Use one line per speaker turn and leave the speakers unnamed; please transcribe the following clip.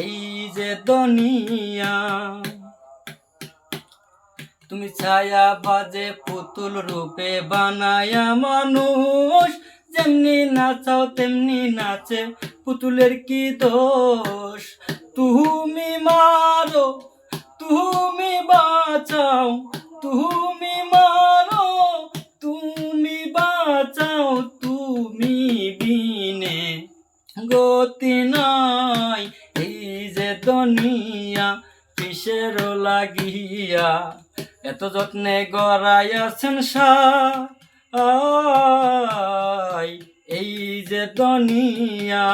এই যে দুনিয়া, তুমি ছায়া বাজে পুতুল রূপে বানায়া মানুষ। যেমনি নাচাও, তেমনি নাচে পুতুলের কি দোষ? তুমি মারো, তুমি বাঁচাও, তুমি গতি নাই এই যে দুনিয়া কিসের লাগিয়া। এত যত্নে গড়াইয়াছেন সাই এই যে দুনিয়া।